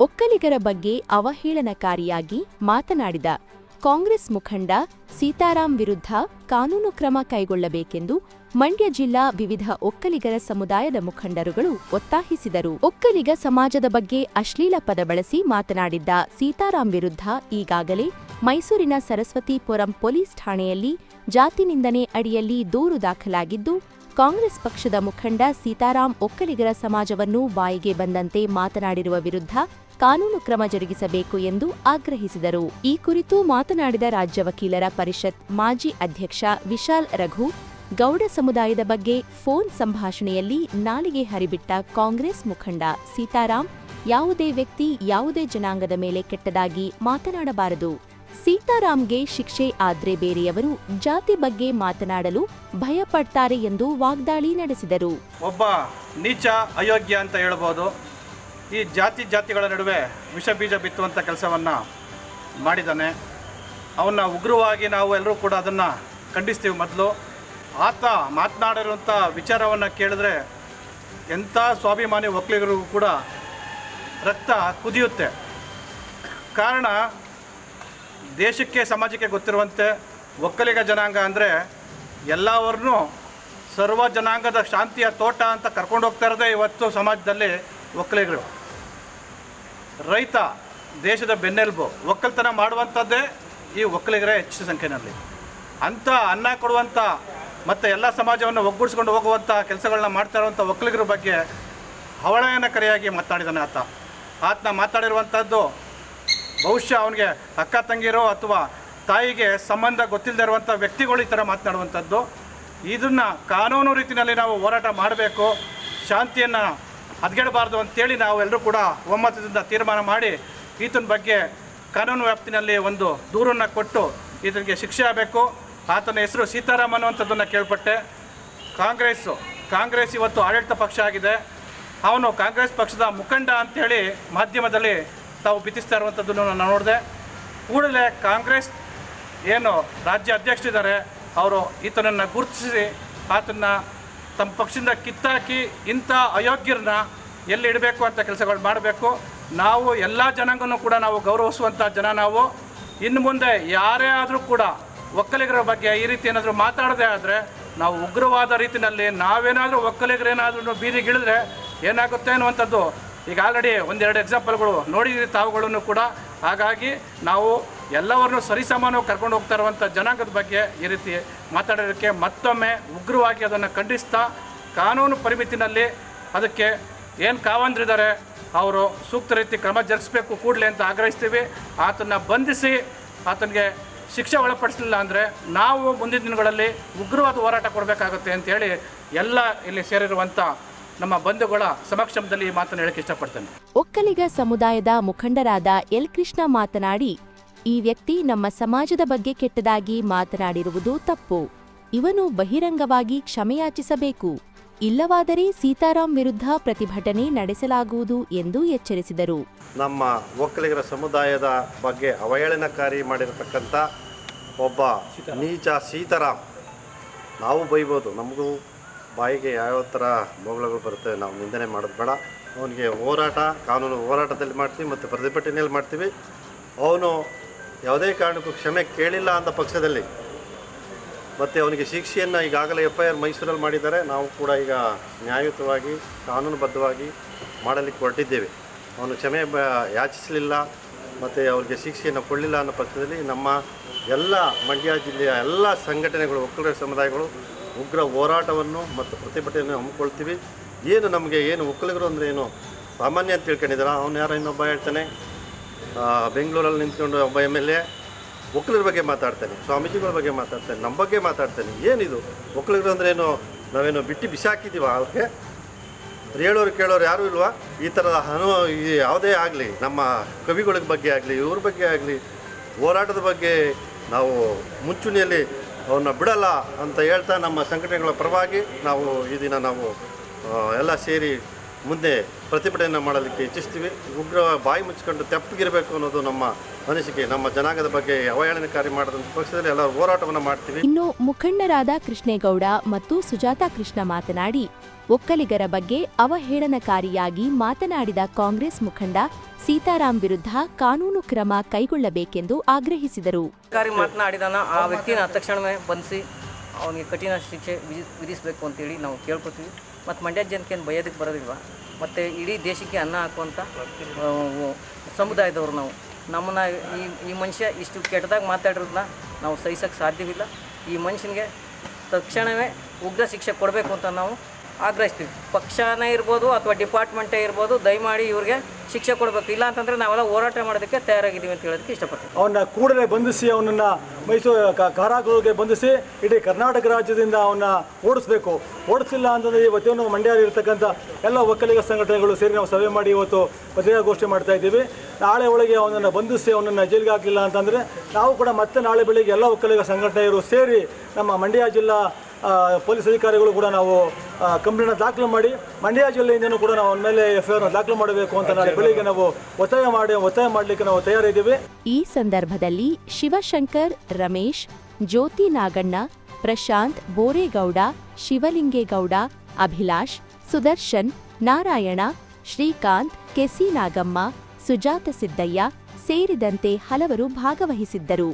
ಒಕ್ಕಲಿಗರ ಬಗ್ಗೆ ಅವಹೇಳನಕಾರಿಯಾಗಿ ಮಾತನಾಡಿದ ಕಾಂಗ್ರೆಸ್ ಮುಖಂಡ ಸೀತಾರಾಂ ವಿರುದ್ಧ ಕಾನೂನು ಕ್ರಮ ಕೈಗೊಳ್ಳಬೇಕೆಂದು ಮಂಡ್ಯ ಜಿಲ್ಲಾ ವಿವಿಧ ಒಕ್ಕಲಿಗರ ಸಮುದಾಯದ ಮುಖಂಡರುಗಳು ಒತ್ತಾಯಿಸಿದರು. ಒಕ್ಕಲಿಗ ಸಮಾಜದ ಬಗ್ಗೆ ಅಶ್ಲೀಲ ಪದ ಬಳಸಿ ಮಾತನಾಡಿದ್ದ ಸೀತಾರಾಂ ವಿರುದ್ಧ ಈಗಾಗಲೇ ಮೈಸೂರಿನ ಸರಸ್ವತಿಪುರಂ ಪೊಲೀಸ್ ಠಾಣೆಯಲ್ಲಿ ಜಾತಿ ನಿಂದನೆ ಅಡಿಯಲ್ಲಿ ದೂರು ದಾಖಲಾಗಿದ್ದು, ಕಾಂಗ್ರೆಸ್ ಪಕ್ಷದ ಮುಖಂಡ ಸೀತಾರಾಂ ಒಕ್ಕಲಿಗರ ಸಮಾಜವನ್ನು ಬಾಯಿಗೆ ಬಂದಂತೆ ಮಾತನಾಡಿರುವ ವಿರುದ್ಧ ಕಾನೂನು ಕ್ರಮ ಜರುಗಿಸಬೇಕು ಎಂದು ಆಗ್ರಹಿಸಿದರು. ಈ ಕುರಿತು ಮಾತನಾಡಿದ ರಾಜ್ಯ ವಕೀಲರ ಪರಿಷತ್ ಮಾಜಿ ಅಧ್ಯಕ್ಷ ವಿಶಾಲ್ ರಘು, ಗೌಡ ಸಮುದಾಯದ ಬಗ್ಗೆ ಫೋನ್ ಸಂಭಾಷಣೆಯಲ್ಲಿ ನಾಲಿಗೆ ಹರಿಬಿಟ್ಟ ಕಾಂಗ್ರೆಸ್ ಮುಖಂಡ ಸೀತಾರಾಮ್ ಯಾವುದೇ ವ್ಯಕ್ತಿ ಯಾವುದೇ ಜನಾಂಗದ ಮೇಲೆ ಕೆಟ್ಟದಾಗಿ ಮಾತನಾಡಬಾರದು. ಸೀತಾರಾಮ್ಗೆ ಶಿಕ್ಷೆ ಆದ್ರೆ ಬೇರೆಯವರು ಜಾತಿ ಬಗ್ಗೆ ಮಾತನಾಡಲು ಭಯಪಡ್ತಾರೆ ಎಂದು ವಾಗ್ದಾಳಿ ನಡೆಸಿದರು. ಒಬ್ಬ ನೀಚ ಅಯೋಗ್ಯ ಅಂತ ಹೇಳ್ಬೋದು. ಈ ಜಾತಿ ಜಾತಿಗಳ ನಡುವೆ ವಿಷ ಬೀಜ ಬಿತ್ತುವಂಥ ಕೆಲಸವನ್ನು ಮಾಡಿದ್ದಾನೆ. ಅವನ್ನ ಉಗ್ರವಾಗಿ ನಾವು ಎಲ್ಲರೂ ಕೂಡ ಅದನ್ನು ಖಂಡಿಸ್ತೀವಿ ಮೊದಲು. ಆತ ಮಾತನಾಡಿರುವಂಥ ವಿಚಾರವನ್ನು ಕೇಳಿದ್ರೆ ಎಂಥ ಸ್ವಾಭಿಮಾನಿ ಒಕ್ಕಲಿಗರಿಗೂ ಕೂಡ ರಕ್ತ ಕುದಿಯುತ್ತೆ. ಕಾರಣ ದೇಶಕ್ಕೆ ಸಮಾಜಕ್ಕೆ ಗೊತ್ತಿರುವಂತೆ ಒಕ್ಕಲಿಗ ಜನಾಂಗ ಅಂದರೆ ಎಲ್ಲವರನ್ನೂ ಸರ್ವ ಜನಾಂಗದ ಶಾಂತಿಯ ತೋಟ ಅಂತ ಕರ್ಕೊಂಡು ಹೋಗ್ತಾ ಇರೋದೇ ಇವತ್ತು ಸಮಾಜದಲ್ಲಿ ಒಕ್ಕಲಿಗರು. ರೈತ ದೇಶದ ಬೆನ್ನೆಲುಬು, ಒಕ್ಕಲ್ತನ ಮಾಡುವಂಥದ್ದೇ ಈ ಒಕ್ಕಲಿಗರೇ ಹೆಚ್ಚು ಸಂಖ್ಯೆಯಲ್ಲಿ ಅಂಥ ಅನ್ನ ಕೊಡುವಂಥ ಮತ್ತು ಎಲ್ಲ ಸಮಾಜವನ್ನು ಒಗ್ಗೂಡಿಸ್ಕೊಂಡು ಹೋಗುವಂಥ ಕೆಲಸಗಳನ್ನ ಮಾಡ್ತಾ ಇರುವಂಥ ಒಕ್ಕಲಿಗರ ಬಗ್ಗೆ ಅವಳಯನಕರಿಯಾಗಿ ಮಾತಾಡಿದ್ದಾನೆ ಆತ. ಆತನ ಮಾತಾಡಿರುವಂಥದ್ದು ಬಹುಶಃ ಅವನಿಗೆ ಅಕ್ಕ ತಂಗಿರೋ ಅಥವಾ ತಾಯಿಗೆ ಸಂಬಂಧ ಗೊತ್ತಿಲ್ಲದೆ ಇರುವಂಥ ವ್ಯಕ್ತಿಗಳು ಈ ಥರ ಮಾತನಾಡುವಂಥದ್ದು. ಇದನ್ನು ಕಾನೂನು ರೀತಿಯಲ್ಲಿ ನಾವು ಹೋರಾಟ ಮಾಡಬೇಕು. ಶಾಂತಿಯನ್ನು ಹದ್ಗೆಡಬಾರ್ದು ಅಂತೇಳಿ ನಾವು ಎಲ್ಲರೂ ಕೂಡ ಒಮ್ಮತದಿಂದ ತೀರ್ಮಾನ ಮಾಡಿ ಈತನ ಬಗ್ಗೆ ಕಾನೂನು ವ್ಯಾಪ್ತಿನಲ್ಲಿ ಒಂದು ದೂರನ್ನು ಕೊಟ್ಟು ಈತನಿಗೆ ಶಿಕ್ಷೆ ಆಗಬೇಕು ಆತನ ಹೆಸರು ಸೀತಾರಾಮ್ ಅನ್ನುವಂಥದ್ದನ್ನು ಕೇಳ್ಪಟ್ಟೆ. ಕಾಂಗ್ರೆಸ್ಸು, ಕಾಂಗ್ರೆಸ್ ಇವತ್ತು ಆಡಳಿತ ಪಕ್ಷ ಆಗಿದೆ. ಅವನು ಕಾಂಗ್ರೆಸ್ ಪಕ್ಷದ ಮುಖಂಡ ಅಂಥೇಳಿ ಮಾಧ್ಯಮದಲ್ಲಿ ತಾವು ಬಿತ್ತಿಸ್ತಾ ಇರುವಂಥದ್ದನ್ನು ನಾನು ನೋಡಿದೆ. ಕೂಡಲೇ ಕಾಂಗ್ರೆಸ್ ಏನು ರಾಜ್ಯ ಅಧ್ಯಕ್ಷರಿದ್ದಾರೆ ಅವರು ಈತನನ್ನು ಗುರುತಿಸಿ ಆತನ ತಮ್ಮ ಪಕ್ಷದಿಂದ ಕಿತ್ತಾಕಿ ಇಂಥ ಅಯೋಗ್ಯರನ್ನ ಎಲ್ಲಿ ಇಡಬೇಕು ಅಂತ ಕೆಲಸಗಳು ಮಾಡಬೇಕು. ನಾವು ಎಲ್ಲ ಜನಾಂಗನೂ ಕೂಡ ನಾವು ಗೌರವಿಸುವಂಥ ಜನ ನಾವು. ಇನ್ನು ಮುಂದೆ ಯಾರೇ ಆದರೂ ಕೂಡ ಒಕ್ಕಲಿಗರ ಬಗ್ಗೆ ಈ ರೀತಿ ಏನಾದರೂ ಮಾತಾಡದೇ ಆದರೆ ನಾವು ಉಗ್ರವಾದ ರೀತಿಯಲ್ಲಿ ನಾವೇನಾದರೂ ಒಕ್ಕಲಿಗರೇನಾದ್ರೂ ಬೀದಿಗಿಳಿದ್ರೆ ಏನಾಗುತ್ತೆ ಅನ್ನುವಂಥದ್ದು ಈಗ ಆಲ್ರೆಡಿ ಒಂದೆರಡು ಎಕ್ಸಾಂಪಲ್ಗಳು ನೋಡಿದ್ದೀರಿ ತಾವುಗಳನ್ನು ಕೂಡ. ಹಾಗಾಗಿ ನಾವು ಎಲ್ಲವರನ್ನು ಸರಿಸಮಾನವಾಗಿ ಕರ್ಕೊಂಡು ಹೋಗ್ತಾ ಇರುವಂಥ ಜನಾಂಗದ ಬಗ್ಗೆ ಈ ರೀತಿ ಮಾತಾಡೋದಕ್ಕೆ ಮತ್ತೊಮ್ಮೆ ಉಗ್ರವಾಗಿ ಅದನ್ನು ಖಂಡಿಸ್ತಾ ಕಾನೂನು ಪರಿಮಿತಿನಲ್ಲಿ ಅದಕ್ಕೆ ಏನು ಕಾವಂದ್ರಿದ್ದಾರೆ ಅವರು ಸೂಕ್ತ ರೀತಿ ಕ್ರಮ ಜರುಗಿಸ್ಬೇಕು ಕೂಡಲೇ ಅಂತ ಆಗ್ರಹಿಸ್ತೀವಿ. ಆತನ ಬಂಧಿಸಿ ಆತನಿಗೆ ಶಿಕ್ಷೆ ಒಳಪಡಿಸಲಿಲ್ಲ ಅಂದರೆ ನಾವು ಮುಂದಿನ ದಿನಗಳಲ್ಲಿ ಉಗ್ರವಾದ ಹೋರಾಟ ಕೊಡಬೇಕಾಗುತ್ತೆ ಅಂತೇಳಿ ಎಲ್ಲ ಇಲ್ಲಿ ಸೇರಿರುವಂಥ ನಮ್ಮ ಬಂಧುಗಳ ಸಮಕ್ಷಮದಲ್ಲಿ ಈ ಮಾತನ್ನು ಹೇಳಕ್ಕೆ ಇಷ್ಟಪಡ್ತೇನೆ. ಒಕ್ಕಲಿಗ ಸಮುದಾಯದ ಮುಖಂಡರಾದ ಎಲ್ ಕೃಷ್ಣ ಮಾತನಾಡಿ, ಈ ವ್ಯಕ್ತಿ ನಮ್ಮ ಸಮಾಜದ ಬಗ್ಗೆ ಕೆಟ್ಟದಾಗಿ ಮಾತನಾಡಿರುವುದು ತಪ್ಪು. ಇವನು ಬಹಿರಂಗವಾಗಿ ಕ್ಷಮೆಯಾಚಿಸಬೇಕು. ಇಲ್ಲವಾದರೆ ಸೀತಾರಾಂ ವಿರುದ್ಧ ಪ್ರತಿಭಟನೆ ನಡೆಸಲಾಗುವುದು ಎಂದು ಎಚ್ಚರಿಸಿದರು. ನಮ್ಮ ಒಕ್ಕಲಿಗರ ಸಮುದಾಯದ ಬಗ್ಗೆ ಅವಹೇಳನಕಾರಿ ಮಾಡಿರತಕ್ಕಂಥ ಒಬ್ಬ ನೀಚ ಸೀತಾರಾಮ್ ನಾವು ಬೈಬೋದು, ನಮಗೂ ಬಾಯಿಗೆ ಯಾವ ಥರ ಮೌಗಳಗಳು ಬರುತ್ತೆ ನಾವು ನಿಂದನೆ ಮಾಡೋದು ಬೇಡ. ಅವನಿಗೆ ಹೋರಾಟ, ಕಾನೂನು ಹೋರಾಟದಲ್ಲಿ ಮಾಡ್ತೀವಿ ಮತ್ತು ಪ್ರತಿಭಟನೆಯಲ್ಲಿ ಮಾಡ್ತೀವಿ. ಅವನು ಯಾವುದೇ ಕಾರಣಕ್ಕೂ ಕ್ಷಮೆ ಕೇಳಿಲ್ಲ ಅಂತ ಪಕ್ಷದಲ್ಲಿ ಮತ್ತು ಅವನಿಗೆ ಶಿಕ್ಷೆಯನ್ನು ಈಗಾಗಲೇ ಎಫ್ ಐ ಆರ್ ಮೈಸೂರಲ್ಲಿ ಮಾಡಿದ್ದಾರೆ. ನಾವು ಕೂಡ ಈಗ ನ್ಯಾಯಯುತವಾಗಿ, ಕಾನೂನುಬದ್ಧವಾಗಿ ಮಾಡಲಿಕ್ಕೆ ಹೊರಟಿದ್ದೇವೆ. ಅವನು ಕ್ಷಮೆ ಯಾಚಿಸಲಿಲ್ಲ ಮತ್ತು ಅವ್ರಿಗೆ ಶಿಕ್ಷೆಯನ್ನು ಕೊಡಲಿಲ್ಲ ಅನ್ನೋ ಪಕ್ಷದಲ್ಲಿ ನಮ್ಮ ಎಲ್ಲ ಮಂಡ್ಯ ಜಿಲ್ಲೆಯ ಎಲ್ಲ ಸಂಘಟನೆಗಳು ಒಕ್ಕಲಿಗರ ಸಮುದಾಯಗಳು ಉಗ್ರ ಹೋರಾಟವನ್ನು ಮತ್ತು ಪ್ರತಿಭಟನೆಯನ್ನು ಹಮ್ಮಿಕೊಳ್ತೀವಿ. ಏನು ನಮಗೆ ಏನು ಒಕ್ಕಲಿಗರು ಅಂದರೆ ಏನು ಸಾಮಾನ್ಯ ಅಂತ ತಿಳ್ಕೊಂಡಿದ್ದಾರೆ? ಅವನು ಯಾರೋ ಇನ್ನೊಬ್ಬ ಹೇಳ್ತಾನೆ. ಬೆಂಗಳೂರಲ್ಲಿ ನಿಂತ್ಕೊಂಡು ಒಬ್ಬ ಎಂ ಎಲ್ ಎ ಒಕ್ಕಲಿಗರ ಬಗ್ಗೆ ಮಾತಾಡ್ತೇನೆ, ಸ್ವಾಮೀಜಿಗಳ ಬಗ್ಗೆ ಮಾತಾಡ್ತೇನೆ, ನಮ್ಮ ಬಗ್ಗೆ ಮಾತಾಡ್ತೇನೆ, ಏನಿದು? ಒಕ್ಕಲಿಗರು ಅಂದ್ರೆ ಏನು? ನಾವೇನು ಬಿಟ್ಟು ಬಿಸಾಕಿದ್ದೀವ ಅವ್ರಿಗೆ ಹೇಳೋರು ಕೇಳೋರು ಯಾರೂ ಇಲ್ವಾ? ಈ ಥರದ ಅನು ಯಾವುದೇ ಆಗಲಿ, ನಮ್ಮ ಕವಿಗಳ ಬಗ್ಗೆ ಆಗಲಿ, ಇವ್ರ ಬಗ್ಗೆ ಆಗಲಿ, ಹೋರಾಟದ ಬಗ್ಗೆ ನಾವು ಮುಂಚೂಣಿಯಲ್ಲಿ ಅವನ್ನ ಬಿಡಲ್ಲ ಅಂತ ಹೇಳ್ತಾ ನಮ್ಮ ಸಂಘಟನೆಗಳ ಪರವಾಗಿ ನಾವು ಈ ದಿನ ನಾವು ಎಲ್ಲ ಸೇರಿ ಮುಂದೆ ಪ್ರತಿಭಟನೆ ಮಾಡಲಿಕ್ಕೆ ಇಚ್ಛಿಸ್ತೀವಿ. ಉಗ್ರ ಬಾಯಿ ಮುಚ್ಚಿಕೊಂಡು ತೆಪ್ಪಗಿರಬೇಕು ಅನ್ನೋದು ನಮ್ಮ ಅನಿಸಿಕೆ. ನಮ್ಮ ಜನಾಂಗದ ಬಗ್ಗೆ ಅವಹೇಳನಕಾರಿ ಮಾಡದಂತ ಪಕ್ಷದಲ್ಲಿ ಎಲ್ಲ ಹೋರಾಟವನ್ನು ಮಾಡ್ತೀವಿ. ಇನ್ನು ಮುಖಂಡರಾದ ಕೃಷ್ಣೇಗೌಡ ಮತ್ತು ಸುಜಾತಾ ಕೃಷ್ಣ ಮಾತನಾಡಿ ಒಕ್ಕಲಿಗರ ಬಗ್ಗೆ ಅವಹೇಳನಕಾರಿಯಾಗಿ ಮಾತನಾಡಿದ ಕಾಂಗ್ರೆಸ್ ಮುಖಂಡ ಸೀತಾರಾಮ್ ವಿರುದ್ಧ ಕಾನೂನು ಕ್ರಮ ಕೈಗೊಳ್ಳಬೇಕೆಂದು ಆಗ್ರಹಿಸಿದರು. ಮಾತನಾಡಿದನ ಮಾತನಾಡಿದಾನ ಆ ವ್ಯಕ್ತಿನ ತಕ್ಷಣವೇ ಬಂಧಿಸಿ ಅವನಿಗೆ ಕಠಿಣ ಶಿಕ್ಷೆ ವಿಧಿ ವಿಧಿಸಬೇಕು ಅಂತೇಳಿ ನಾವು ಕೇಳ್ಕೊತೀವಿ ಮತ್ತು ಮಂಡ್ಯ ಜನಕ್ಕೇನು ಬಯೋದಕ್ಕೆ ಬರೋದಿಲ್ವ? ಮತ್ತು ಇಡೀ ದೇಶಕ್ಕೆ ಅನ್ನ ಹಾಕುವಂಥ ಸಮುದಾಯದವರು ನಾವು. ನಮ್ಮನ್ನ ಈ ಈ ಮನುಷ್ಯ ಇಷ್ಟು ಕೆಟ್ಟದಾಗಿ ಮಾತಾಡಿರೋದನ್ನ ನಾವು ಸಹಿಸೋಕ್ಕೆ ಸಾಧ್ಯವಿಲ್ಲ. ಈ ಮನುಷ್ಯನಿಗೆ ತಕ್ಷಣವೇ ಉಗ್ರ ಶಿಕ್ಷೆ ಕೊಡಬೇಕು ಅಂತ ನಾವು ಆಗ್ರಹಿಸ್ತೀವಿ. ಪಕ್ಷನೇ ಇರ್ಬೋದು ಅಥವಾ ಡಿಪಾರ್ಟ್ಮೆಂಟೇ ಇರ್ಬೋದು, ದಯಮಾಡಿ ಇವ್ರಿಗೆ ಶಿಕ್ಷೆ ಕೊಡಬೇಕು. ಇಲ್ಲ ಅಂತಂದರೆ ನಾವೆಲ್ಲ ಹೋರಾಟ ಮಾಡೋದಕ್ಕೆ ತಯಾರಾಗಿದ್ದೀವಿ ಅಂತ ಹೇಳೋದಕ್ಕೆ ಇಷ್ಟಪಡ್ತೀನಿ. ಅವನ್ನ ಕೂಡಲೇ ಬಂಧಿಸಿ ಅವನನ್ನು ಮೈಸೂರು ಕಾರಾಗೃಹಕ್ಕೆ ಬಂಧಿಸಿ ಇಡೀ ಕರ್ನಾಟಕ ರಾಜ್ಯದಿಂದ ಅವನ್ನ ಓಡಿಸ್ಬೇಕು. ಓಡಿಸಿಲ್ಲ ಅಂತಂದರೆ ಇವತ್ತೇನು ಮಂಡ್ಯಲ್ಲಿ ಇರ್ತಕ್ಕಂಥ ಎಲ್ಲ ಒಕ್ಕಲಿಗ ಸಂಘಟನೆಗಳು ಸೇರಿ ನಾವು ಸಭೆ ಮಾಡಿ ಇವತ್ತು ಪತ್ರಿಕಾಗೋಷ್ಠಿ ಮಾಡ್ತಾ ಇದ್ದೀವಿ. ನಾಳೆ ಒಳಗೆ ಅವನನ್ನು ಬಂಧಿಸಿ ಅವನನ್ನು ಜೈಲಿಗೆ ಹಾಕಿಲ್ಲ ಅಂತಂದರೆ ನಾವು ಕೂಡ ಮತ್ತೆ ನಾಳೆ ಬೆಳಿಗ್ಗೆ ಎಲ್ಲ ಒಕ್ಕಲಿಗ ಸಂಘಟನೆಯರು ಸೇರಿ ನಮ್ಮ ಮಂಡ್ಯ ಜಿಲ್ಲಾ ಪೊಲೀಸ್ ಅಧಿಕಾರಿಗಳು ಕೂಡ ನಾವು ಕಂಪ್ಲೇಂಟ್ ದಾಖಲು ಮಾಡಿ ಮಂಡ್ಯ ಜಿಲ್ಲೆಯಿಂದನೂ ಕೂಡ ನಾವು ಮೇಲೆ ಎಫ್ ಐ ಆರ್ ದಾಖಲು ಮಾಡಬೇಕು ಅಂತ ನಾಳೆ ಬೆಳಿಗ್ಗೆ ನಾವು ಒತ್ತಾಯ ಮಾಡಿ ಒತ್ತಾಯ ಮಾಡಲಿಕ್ಕೆ ನಾವು ತಯಾರಿದ್ದೀವಿ. ಈ ಸಂದರ್ಭದಲ್ಲಿ ಶಿವಶಂಕರ್ ರಮೇಶ್ ಜ್ಯೋತಿ ನಾಗಣ್ಣ ಪ್ರಶಾಂತ್ ಬೋರೇಗೌಡ ಶಿವಲಿಂಗೇಗೌಡ ಅಭಿಲಾಷ್ ಸುದರ್ಶನ್ ನಾರಾಯಣ ಶ್ರೀಕಾಂತ್ ಕೆಸಿ ನಾಗಮ್ಮ ಸುಜಾತ ಸಿದ್ದಯ್ಯ ಸೇರಿದಂತೆ ಹಲವರು ಭಾಗವಹಿಸಿದ್ದರು.